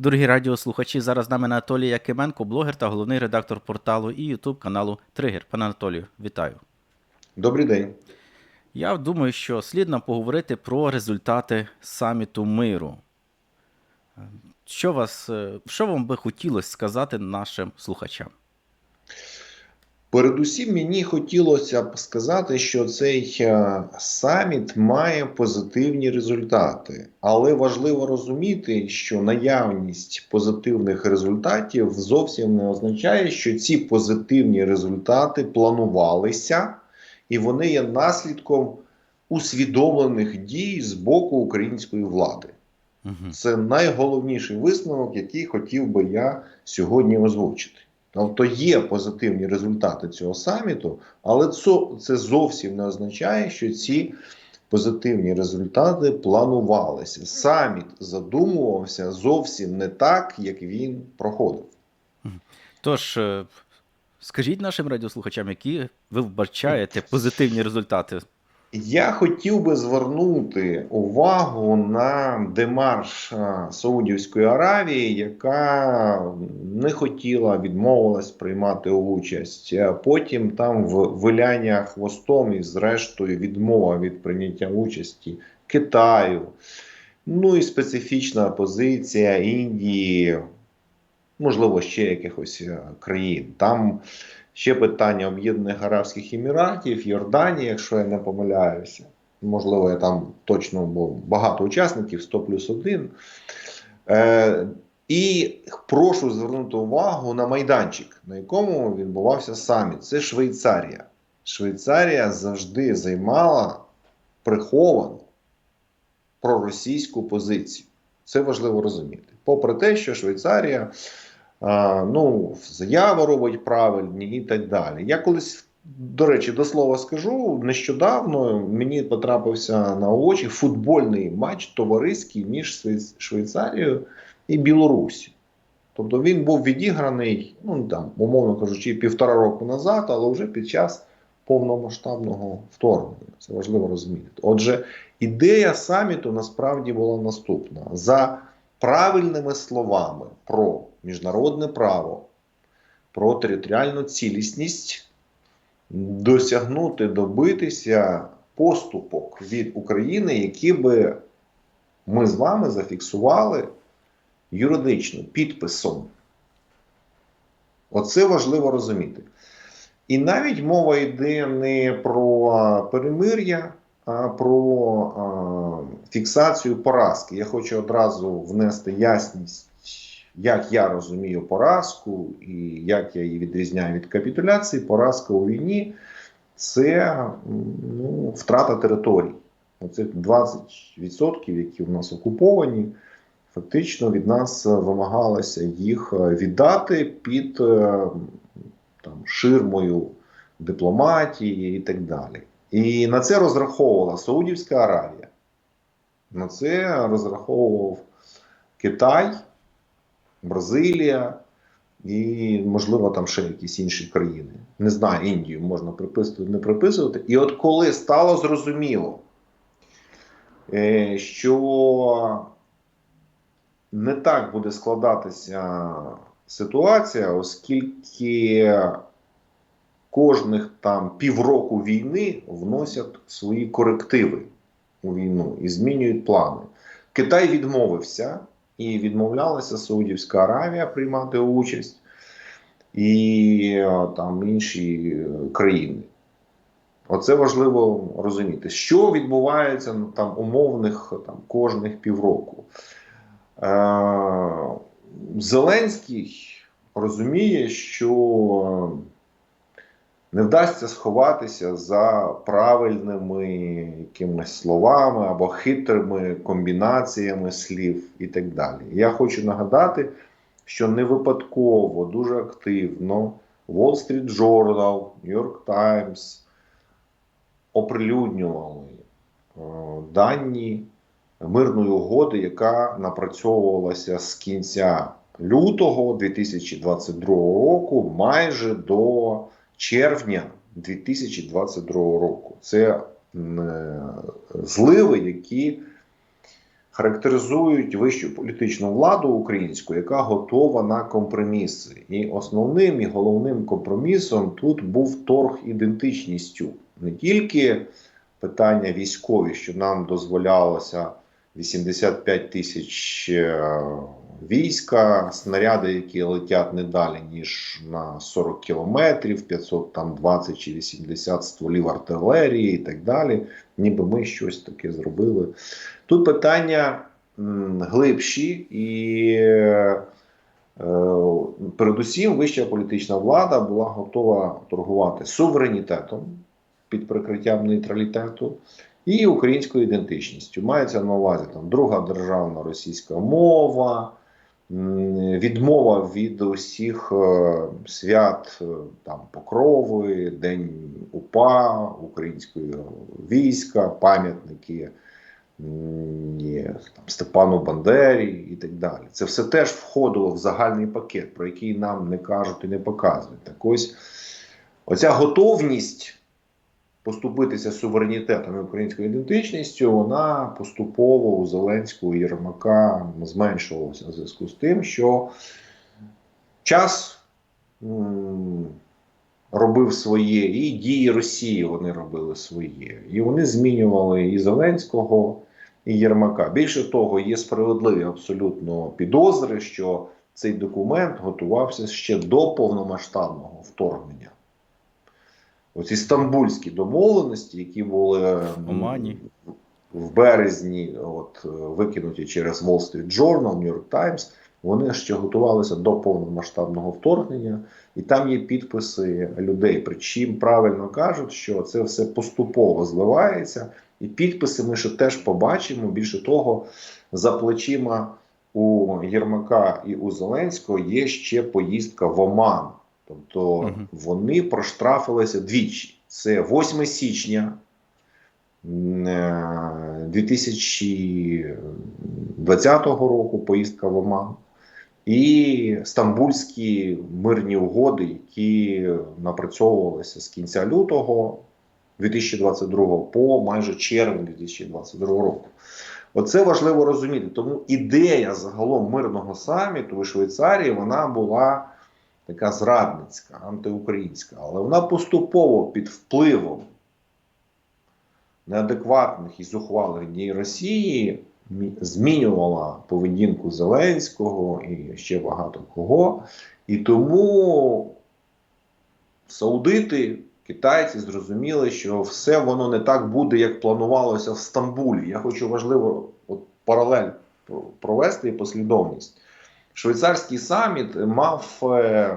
Дорогі радіослухачі, зараз з нами Анатолій Якименко, блогер та головний редактор порталу і Ютуб каналу Тригер. Пане Анатолію, вітаю. Добрий день. Я думаю, що слід нам поговорити про результати саміту миру. Що, вас, е, що вам би хотілося сказати нашим слухачам? Передусім, мені хотілося б сказати, що цей е, саміт має позитивні результати, але важливо розуміти, що наявність позитивних результатів зовсім не означає, що ці позитивні результати планувалися і вони є наслідком усвідомлених дій з боку української влади. Це найголовніший висновок, який хотів би я сьогодні озвучити. Тобто є позитивні результати цього саміту, але це, це зовсім не означає, що ці позитивні результати планувалися. Саміт задумувався зовсім не так, як він проходив. Тож, е, скажіть нашим радіослухачам, які ви вбачаєте позитивні результати. Я хотів би звернути увагу на демарш Саудівської Аравії, яка не хотіла відмовилась приймати участь. Потім там в виляння хвостом і, зрештою, відмова від прийняття участі Китаю. Ну і специфічна позиція Індії, можливо, ще якихось е, країн. Там Ще питання Об'єднаних Арабських Еміратів, Йорданії, якщо я не помиляюся. Можливо, я там точно бо багато учасників 100 плюс 1. Е, І прошу звернути увагу на майданчик, на якому відбувався саміт. Це Швейцарія. Швейцарія завжди займала приховану проросійську позицію. Це важливо розуміти. Попри те, що Швейцарія. Ну, заяви робить правильні і так далі. Я колись, до речі, до слова скажу, нещодавно мені потрапився на очі футбольний матч товариський між Швейцарією і Білорусі. Тобто він був відіграний, ну там, умовно кажучи, півтора року назад, але вже під час повномасштабного вторгнення. Це важливо розуміти. Отже, ідея саміту насправді була наступна. За правильними словами про міжнародне право, про територіальну цілісність, досягнути, добитися поступок від України, які би ми з вами зафіксували юридично підписом. Оце важливо розуміти. І навіть мова йде не про перемир'я, а про фіксацію поразки. Я хочу одразу внести ясність, як я розумію поразку і як я її відрізняю від капітуляції. Поразка у війні це ну, втрата територій. Оцих 20%, які в нас окуповані, фактично від нас вимагалося їх віддати під там, ширмою дипломатії і так далі. І на це розраховувала Саудівська Аравія. На це розраховував Китай, Бразилія і, можливо, там ще якісь інші країни. Не знаю, Індію можна приписувати, не приписувати. І от коли стало зрозуміло, що не так буде складатися ситуація, оскільки кожних там півроку війни вносять свої корективи у війну і змінюють плани. Китай відмовився і відмовлялася Саудівська Аравія приймати участь і там інші країни. Оце важливо розуміти, що відбувається там умовних там кожних півроку. Е, Зеленський розуміє, що не вдасться сховатися за правильними якимись словами або хитрими комбінаціями слів і так далі. Я хочу нагадати, що не випадково дуже активно Wall Street Journal, New York Times оприлюднювали е, дані мирної угоди, яка напрацьовувалася з кінця лютого 2022 року майже до червня 2022 року. Це зливи, які характеризують вищу політичну владу українську, яка готова на компроміси. І основним і головним компромісом тут був торг ідентичністю. Не тільки питання військові, що нам дозволялося 85 тисяч е, війська, снаряди, які летять не далі, ніж на 40 кілометрів, 520 чи 80 стволів артилерії і так далі. Ніби ми щось таке зробили. Тут питання м, глибші і. е, Передусім, вища політична влада була готова торгувати суверенітетом під прикриттям нейтралітету і українською ідентичністю. Мається на увазі там друга державна російська мова, відмова від усіх е, свят е, там Покрови, День УПА, української війська, пам'ятники там, Степану Бандері і так далі. Це все теж входило в загальний пакет, про який нам не кажуть і не показують. Так ось оця готовність поступитися суверенітетом і українською ідентичністю, вона поступово у Зеленського Єрмака зменшувалася в зв'язку з тим, що час робив своє, і дії Росії вони робили своє. І вони змінювали і Зеленського, і Єрмака. Більше того, є справедливі абсолютно підозри, що цей документ готувався ще до повномасштабного вторгнення. Оці стамбульські домовленості, які були м, Омані. в березні, от, е, викинуті через Wall Street Journal, New York Times, вони ще готувалися до повномасштабного вторгнення, і там є підписи людей. Причому правильно кажуть, що це все поступово зливається, і підписи ми ще теж побачимо. Більше того, за плечима у Єрмака і у Зеленського є ще поїздка в Оман. Тобто Мгм. вони проштрафилися двічі. Це 8 січня е, 2020 року поїздка в Оман. І стамбульські мирні угоди, які напрацьовувалися з кінця лютого 2022 по майже червень 2022 року. Оце важливо розуміти. Тому ідея загалом мирного саміту у Швейцарії вона була така зрадницька, антиукраїнська, але вона поступово під впливом неадекватних і зухвалих дій Росії змінювала поведінку Зеленського і ще багато кого. І тому саудити, китайці зрозуміли, що все воно не так буде, як планувалося в Стамбулі. Я хочу важливо от, паралель провести і послідовність. Швейцарський саміт мав е,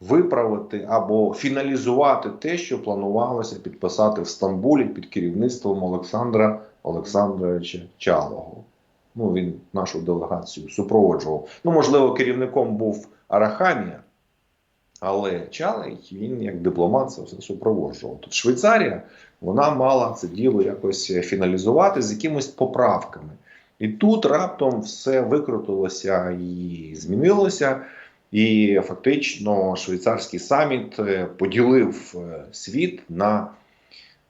виправити або фіналізувати те, що планувалося підписати в Стамбулі під керівництвом Олександра Олександровича Чалого. Ну, він нашу делегацію супроводжував. Ну, можливо, керівником був Арахамія, але Чалий він як дипломат це все супроводжував. Тут Швейцарія вона мала це діло якось фіналізувати з якимись поправками. І тут раптом все викрутилося і змінилося. І фактично швейцарський саміт е, поділив е, світ на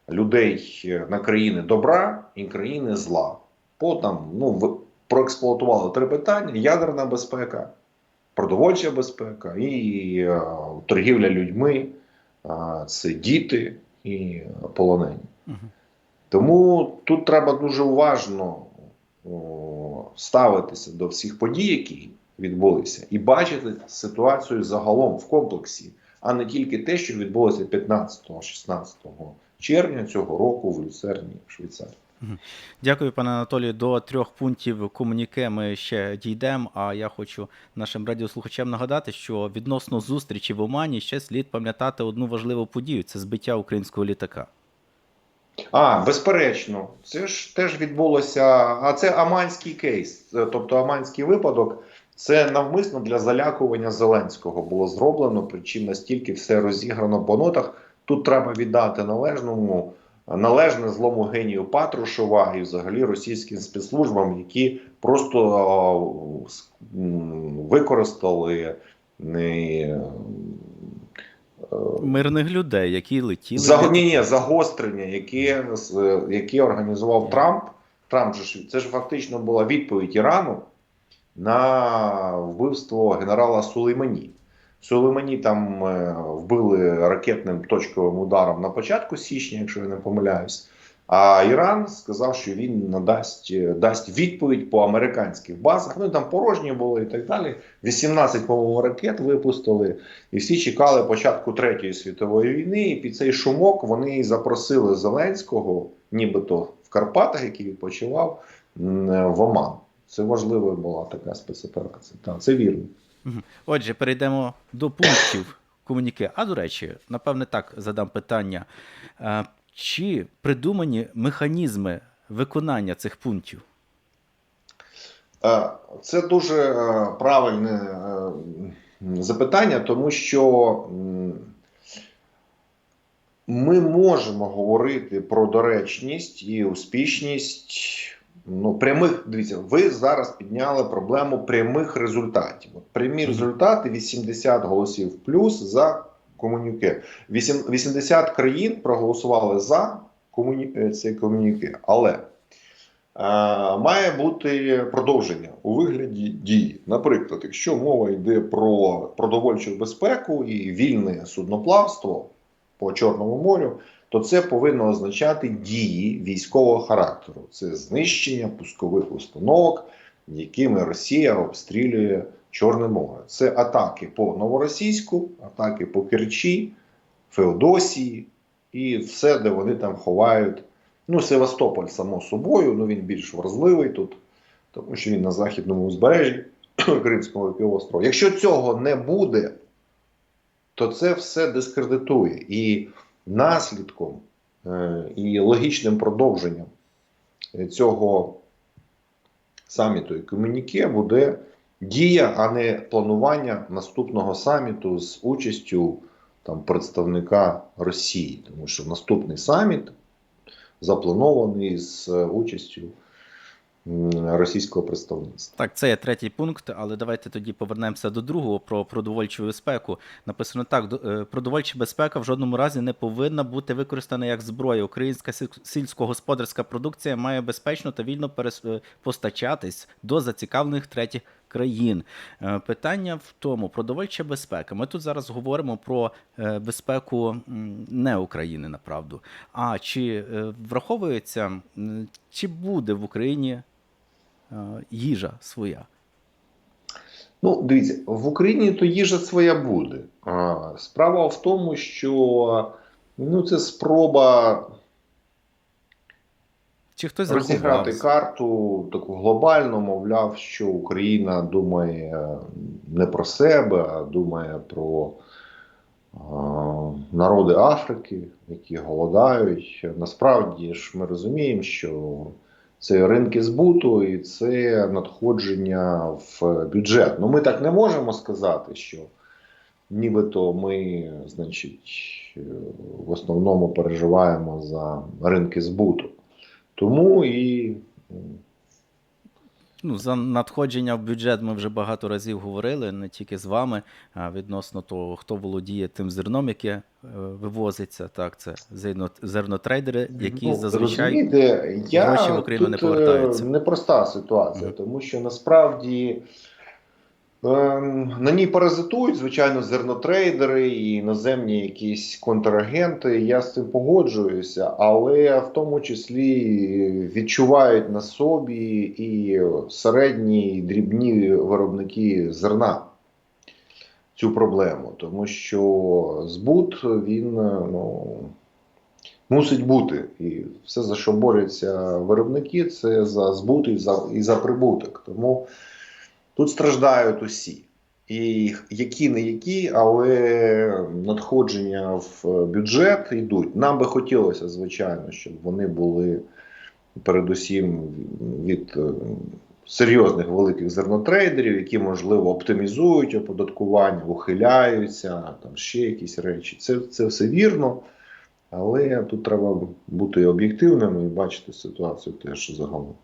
людей е, на країни добра і країни зла. По там ну проексплуатували три питання: ядерна безпека, продовольча безпека і е, торгівля людьми, е, це діти і полонені. Мгм. Тому тут треба дуже уважно ставитися до всіх подій, які відбулися, і бачити ситуацію загалом в комплексі, а не тільки те, що відбулося 15-16 червня цього року в Люцерні, в Швейцарії. Дякую, пане Анатолію. До трьох пунктів комуніке ми ще дійдемо. А я хочу нашим радіослухачам нагадати, що відносно зустрічі в Омані ще слід пам'ятати одну важливу подію це збиття українського літака. А, безперечно, це ж теж відбулося. А це аманський кейс, е, тобто аманський випадок. Це навмисно для залякування Зеленського було зроблено, причому настільки все розіграно по нотах. Тут треба віддати належному належне злому генію Патрушева і взагалі російським спецслужбам, які просто м, використали не, Мирних людей, які летіли. За, ні, ні, загострення, які які організував Трамп Трамп же ж це ж фактично була відповідь Ірану на вбивство генерала Сулеймані. Сулеймані там е, вбили ракетним точковим ударом на початку січня, якщо я не помиляюсь. А Іран сказав, що він надасть е, дасть відповідь по американських базах. Ну там порожні були і так далі. 18, по-моєму, ракет випустили, і всі чекали початку Третьої світової війни. І під цей шумок вони запросили Зеленського, нібито в Карпатах, який відпочивав в Оман. Це важлива була така спецоперація. Так, це вірно. Отже, перейдемо до пунктів комуніке. А до речі, напевне, так задам питання. Чи придумані механізми виконання цих пунктів? Е, Це дуже е, правильне е, запитання, тому що ми можемо говорити про доречність і успішність. Ну, прямих, дивіться, ви зараз підняли проблему прямих результатів. От прямі результати 80 голосів плюс за Вісім- 80 країн проголосували за комуні... е, цей комуніке. Але е, має бути продовження у вигляді дії. Наприклад, якщо мова йде про продовольчу безпеку і вільне судноплавство по Чорному морю, то це повинно означати дії військового характеру. Це знищення пускових установок, якими Росія обстрілює Чорне море. Це атаки по Новоросійську, атаки по Керчі, Феодосії і все, де вони там ховають. Ну, Севастополь, само собою, ну він більш вразливий тут, тому що він на західному узбережжі Кримського півострова. Якщо цього не буде, то це все дискредитує. І наслідком е, і логічним продовженням е, цього саміту і комуніке буде дія, а не планування наступного саміту з участю там, представника Росії. Тому що наступний саміт запланований з е, участю російського представництва. Так, це є третій пункт, але давайте тоді повернемося до другого про продовольчу безпеку. Написано так: е, продовольча безпека в жодному разі не повинна бути використана як зброя. Українська сільськогосподарська продукція має безпечно та вільно е, постачатись до зацікавлених третіх країн. Е, Питання в тому, продовольча безпека. Ми тут зараз говоримо про е, безпеку не України, направду. А чи е, враховується, чи буде в Україні їжа своя. Ну, дивіться, в Україні то їжа своя буде. Справа в тому, що ну, це спроба Чи хтось розіграти карту таку глобальну, мовляв, що Україна думає не про себе, а думає про а, народи Африки, які голодають. Насправді ж ми розуміємо, що це ринки збуту і це надходження в бюджет. Ну, ми так не можемо сказати, що нібито ми, значить, е, в основному переживаємо за ринки збуту. Тому і Ну, за надходження в бюджет ми вже багато разів говорили, не тільки з вами, а відносно того, хто володіє тим зерном, яке е, вивозиться. Так, це зерно, зернотрейдери, які ну, зазвичай гроші в Україну не повертаються. е, непроста ситуація, тому що насправді на ній паразитують, звичайно, зернотрейдери і іноземні якісь контрагенти. Я з цим погоджуюся, але в тому числі відчувають на собі і середні, і дрібні виробники зерна. Цю проблему, тому що збут він е, ну, мусить бути. І все, за що борються виробники, це за збут і за, і за прибуток. Тому тут страждають усі. І які не які, але надходження в бюджет йдуть. Нам би хотілося, звичайно, щоб вони були передусім від е, серйозних великих зернотрейдерів, які, можливо, оптимізують оподаткування, ухиляються, там ще якісь речі. Це, це все вірно. Але тут треба бути об'єктивними і бачити ситуацію теж загалом.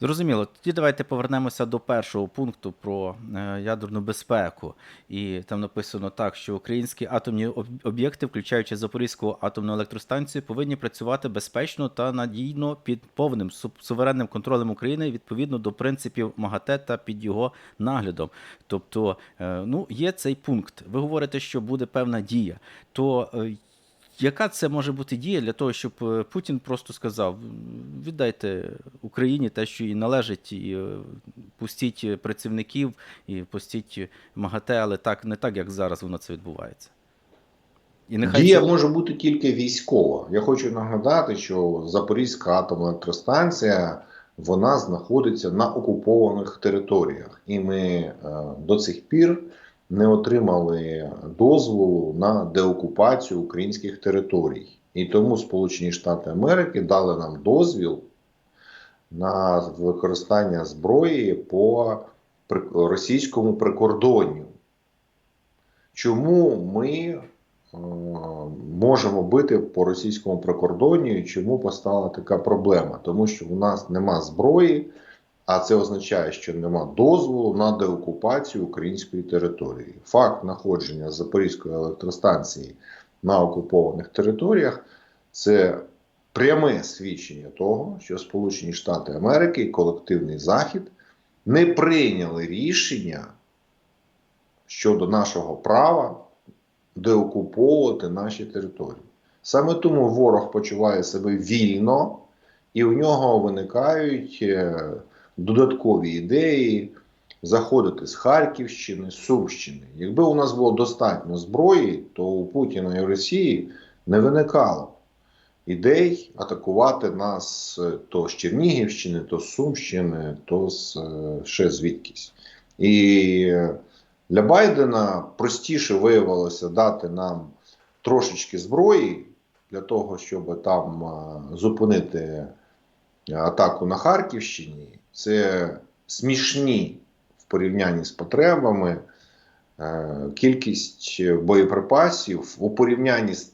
Зрозуміло. Тоді давайте повернемося до першого пункту про е, ядерну безпеку. І там написано так, що українські атомні об'єкти, включаючи Запорізьку атомну електростанцію, повинні працювати безпечно та надійно під повним су- суверенним контролем України відповідно до принципів МАГАТЕ та під його наглядом. Тобто, е, ну, є цей пункт. Ви говорите, що буде певна дія. То е, яка це може бути дія для того, щоб е, Путін просто сказав: віддайте Україні те, що їй належить, і е, пустіть е, працівників, і пустіть МАГАТЕ, але так не так, як зараз воно це відбувається. І нехай Дія це- може бути тільки військова. Я хочу нагадати, що Запорізька атомна електростанція вона знаходиться на окупованих територіях, і ми е, до цих пір не отримали дозволу на деокупацію українських територій. І тому Сполучені Штати Америки дали нам дозвіл на використання зброї по російському прикордонню. Чому ми е, можемо бити по російському прикордонню і чому постала така проблема? Тому що у нас нема зброї, а це означає, що нема дозволу на деокупацію української території. Факт знаходження Запорізької електростанції на окупованих територіях це пряме свідчення того, що Сполучені Штати Америки і колективний Захід не прийняли рішення щодо нашого права деокуповувати наші території. Саме тому ворог почуває себе вільно, і у нього виникають е, додаткові ідеї заходити з Харківщини, з Сумщини. Якби у нас було достатньо зброї, то у Путіна і Росії не виникало ідей атакувати нас е, то з Чернігівщини, то з Сумщини, то з е, ще звідкись. І е, для Байдена простіше виявилося дати нам трошечки зброї для того, щоб там зупинити атаку на Харківщині. Це смішні в порівнянні з потребами. е, Кількість боєприпасів у порівнянні з,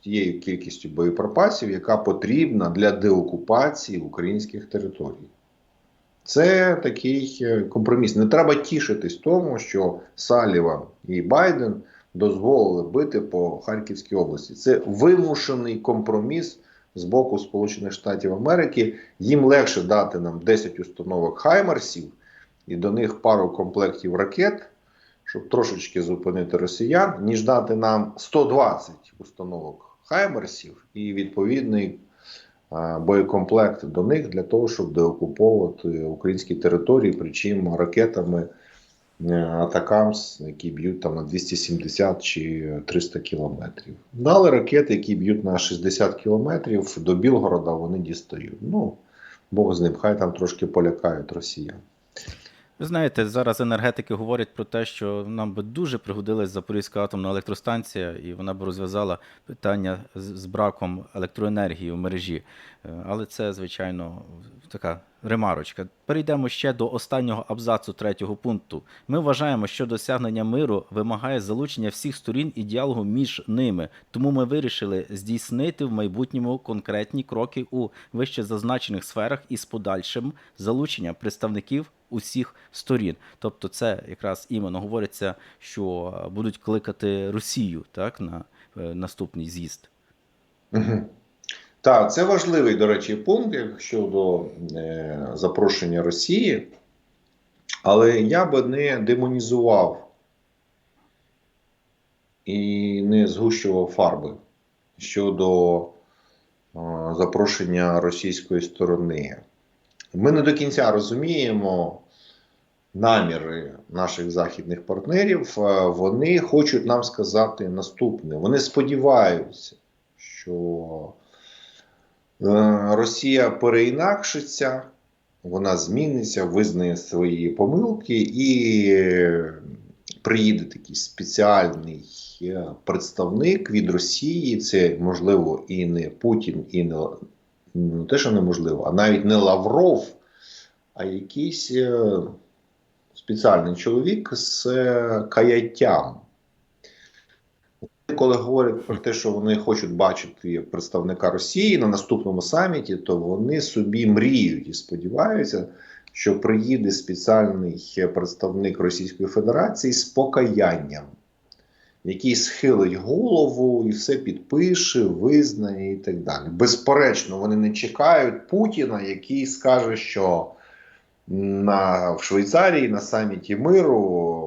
тією кількістю боєприпасів, яка потрібна для деокупації українських територій. Це такий е, компроміс. Не треба тішитись тому, що Саліван і Байден дозволили бити по Харківській області. Це вимушений компроміс з боку Сполучених Штатів Америки. Їм легше дати нам 10 установок Хаймарсів і до них пару комплектів ракет, щоб трошечки зупинити росіян, ніж дати нам 120 установок Хаймарсів і відповідний боєкомплект до них для того, щоб деокуповувати українські території, причому ракетами Атакамс, які б'ють там на 270 чи 300 кілометрів. Дали ракети, які б'ють на 60 кілометрів до Білгорода, вони дістають. Ну, Бог з ним, хай там трошки полякають росіян. Ви знаєте, зараз енергетики говорять про те, що нам би дуже пригодилась Запорізька атомна електростанція, і вона б розв'язала питання з, з браком електроенергії в мережі. Е, Але це, звичайно, така ремарочка. Перейдемо ще до останнього абзацу третього пункту. Ми вважаємо, що досягнення миру вимагає залучення всіх сторін і діалогу між ними. Тому ми вирішили здійснити в майбутньому конкретні кроки у вище зазначених сферах із подальшим залученням представників усіх сторін. Тобто, це якраз іменно говориться, що будуть кликати Росію так на е, наступний з'їзд. Мгм. Так, це важливий, до речі, пункт щодо е, запрошення Росії, але я би не демонізував і не згущував фарби щодо е, запрошення російської сторони. Ми не до кінця розуміємо наміри наших західних партнерів. Е, Вони хочуть нам сказати наступне: вони сподіваються, що Росія переінакшиться, вона зміниться, визнає свої помилки і е, приїде такий спеціальний е, представник від Росії. Це можливо і не Путін, і не не те, що неможливо, а навіть не Лавров, а якийсь е, спеціальний чоловік з е, каяттям. Коли говорять про те, що вони хочуть бачити представника Росії на наступному саміті, то вони собі мріють і сподіваються, що приїде спеціальний представник Російської Федерації з покаянням, який схилить голову і все підпише, визнає і так далі. Безперечно, вони не чекають Путіна, який скаже, що на, в Швейцарії на саміті миру,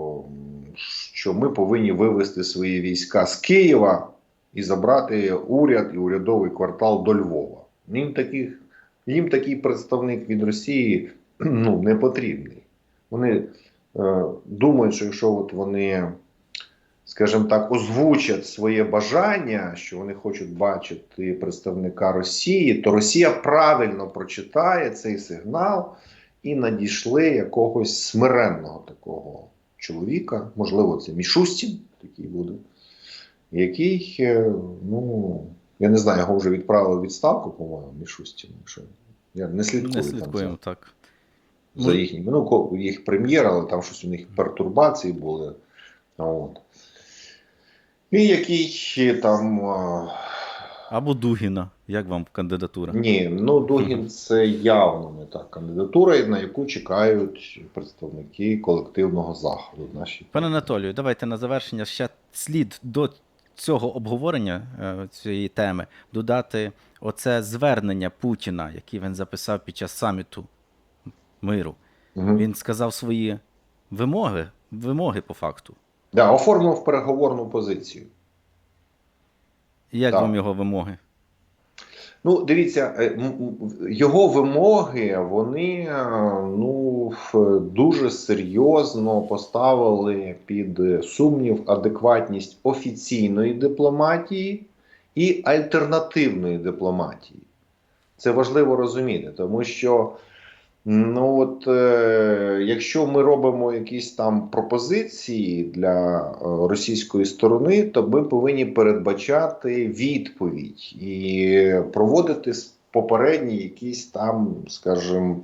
що ми повинні вивести свої війська з Києва і забрати уряд і урядовий квартал до Львова. Їм, таких, їм такий представник від Росії ну, не потрібний. Вони е, думають, що якщо от вони, скажімо так, озвучать своє бажання, що вони хочуть бачити представника Росії, то Росія правильно прочитає цей сигнал і надійшли якогось смиренного такого чоловіка, можливо, це Мішустін такий буде, який, е, ну, я не знаю, його вже відправили в відставку, по-моєму, Мішустін. Якщо я не слідкую Не там слідкуємо так. за, за їхнім. Ну, їх прем'єр, але там щось у них пертурбації були. От. І який там. Або Дугіна. Як вам кандидатура? Ні, ну Дугін це явно не та кандидатура, на яку чекають представники колективного заходу. Наші Пане Анатолію, давайте на завершення ще слід до цього обговорення е, цієї теми додати оце звернення Путіна, яке він записав під час саміту миру. Мгм. Він сказав свої вимоги, вимоги по факту. да, оформив переговорну позицію. Як Так. вам його вимоги? Ну, дивіться, е, його вимоги вони е, ну, дуже серйозно поставили під сумнів адекватність офіційної дипломатії і альтернативної дипломатії. Це важливо розуміти, тому що ну от, е, якщо ми робимо якісь там пропозиції для е, російської сторони, то ми повинні передбачати відповідь і проводити попередні якісь там, скажімо,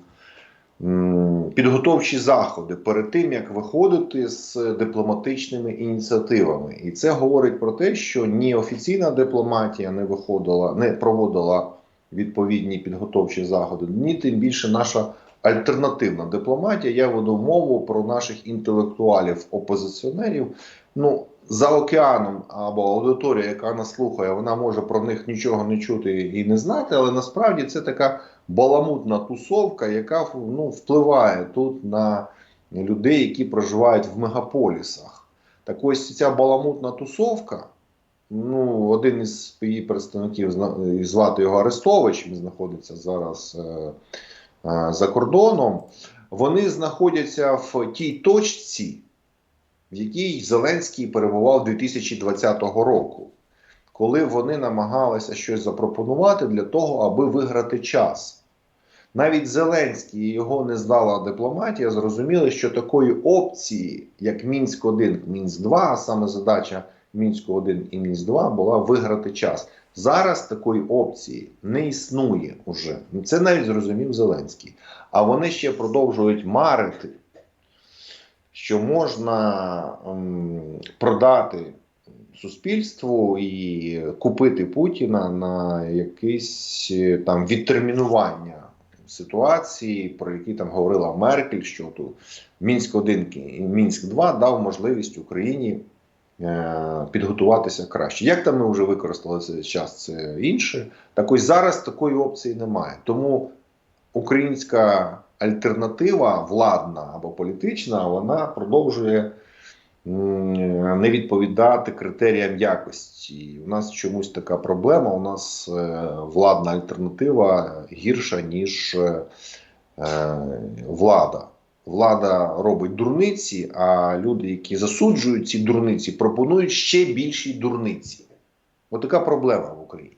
підготовчі заходи перед тим, як виходити з дипломатичними ініціативами. І це говорить про те, що ні офіційна дипломатія не виходила, не проводила відповідні підготовчі заходи, ні тим більше наша альтернативна дипломатія. Я веду мову про наших інтелектуалів, опозиціонерів. Ну, за океаном або аудиторія, яка нас слухає, вона може про них нічого не чути і не знати, але насправді це така баламутна тусовка, яка ну, впливає тут на людей, які проживають в мегаполісах. Так ось ця баламутна тусовка. Ну, один із її представників звати його Арестович, він знаходиться зараз е, за кордоном. Вони знаходяться в тій точці, в якій Зеленський перебував 2020 року, коли вони намагалися щось запропонувати для того, аби виграти час. Навіть Зеленський і його не здала дипломатія зрозуміли, що такої опції, як Мінськ 1, Мінськ 2, а саме задача Мінську 1 і Мінськ 2 була виграти час. Зараз такої опції не існує уже. Це навіть зрозумів Зеленський. А вони ще продовжують марити, що можна ем, продати суспільству і купити Путіна на якесь там відтермінування ситуації, про які там говорила Меркель, що тут Мінськ 1 і Мінськ 2 дав можливість Україні підготуватися краще. Як там ми вже використали цей час, це інше. Так ось зараз такої опції немає. Тому українська альтернатива, владна або політична, вона продовжує не відповідати критеріям якості. У нас чомусь така проблема. У нас е, владна альтернатива гірша, ніж е, е, влада. Влада робить дурниці, а люди, які засуджують ці дурниці, пропонують ще більші дурниці. Отака проблема в Україні.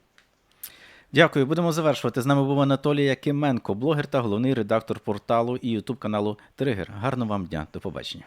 Дякую, будемо завершувати. З нами був Анатолій Якименко, блогер та головний редактор порталу і ютуб каналу Тригер. Гарного вам дня. До побачення.